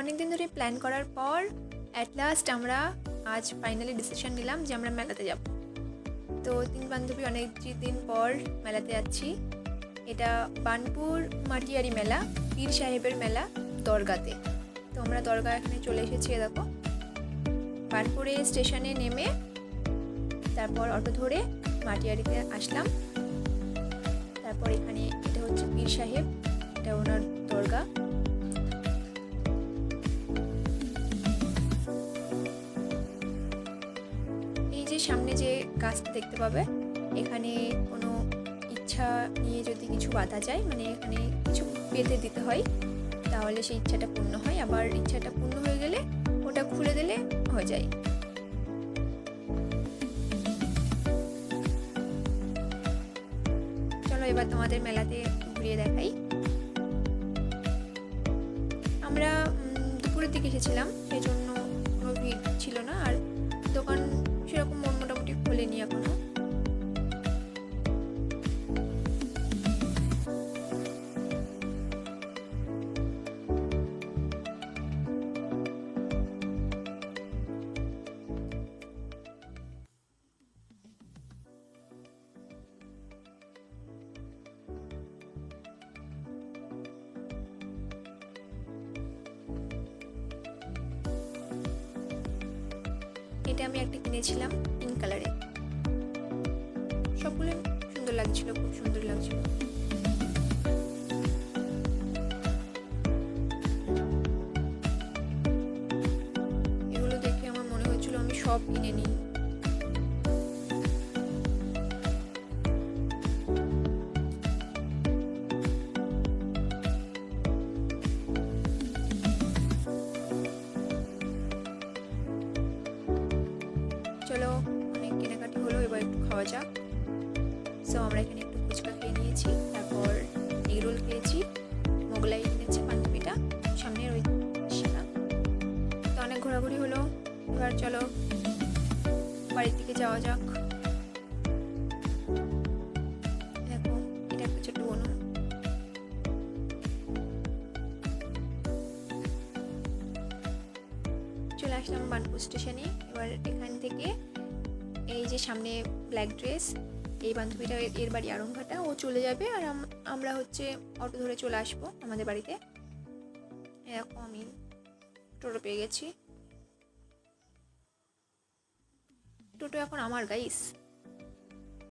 অনেক দিন ধরে প্ল্যান করার পর অ্যাট লাস্ট আমরা আজ ফাইনালি ডিসিশন নিলাম যে আমরা মেলাতে যাব। তো তিন বান্ধবী অনেক দিন পর মেলাতে যাচ্ছি। এটা বানপুর মাটিয়ারি মেলা, পীর সাহেবের মেলা দরগাতে। তো আমরা দরগা এখানে চলে এসেছি দেখো। বানপুরে স্টেশনে নেমে তারপর অটো ধরে মাটিয়ারিতে আসলাম। তারপর এখানে এটা হচ্ছে পীর সাহেব। সামনে যে গাছটা দেখতে পাবে, এখানে কোনো ইচ্ছা নিয়ে যদি কিছু বাঁধা যায় মানে এখানে কিছু বেঁধে দিতে হয়, তাহলে সেই ইচ্ছাটা পূর্ণ হয়। আবার ইচ্ছাটা পূর্ণ হয়ে গেলে ওটা খুলে দিলে হয়ে যায়। চলো এবার তোমাদের মেলাতে ঘুরিয়ে দেখাই। আমরা দুপুরের দিকে এসেছিলাম সেই জন্য কোনো ভিড় ছিল না। আর দোকান সেরকম মন খোলেনি এখনও এটা আমি একটা কিনেছিলাম পিঙ্ক কালারে সবগুলো সুন্দর লাগছিল, খুব সুন্দর লাগছিল। এগুলো দেখে আমার মনে হয়েছিল আমি সব কিনে নিই। চলো, অনেক কেনাকাটি হলো, এবার একটু খাওয়া যাক। সো আমরা এখানে একটু ফুচকা খেয়ে নিয়েছি, তারপর এগ রোল খেয়েছি, মোগলাই কিনেছে বান্ধবীটা সামনে সেটা তো অনেক ঘোরাঘুরি হলো, এবার চলো বাড়ির দিকে যাওয়া যাক। চলে আসলাম বানপুর স্টেশনে, এবার এখান থেকে এই যে সামনে ব্ল্যাক ড্রেস এই বান্ধবীটা এর- বাড়ি আরংঘাটা ও চলে যাবে আর আমরা হচ্ছে অটো ধরে চলে আসব আমাদের বাড়িতে। এরকম আমি টোটো পেয়ে গেছি। টোটো এখন আমার গাইস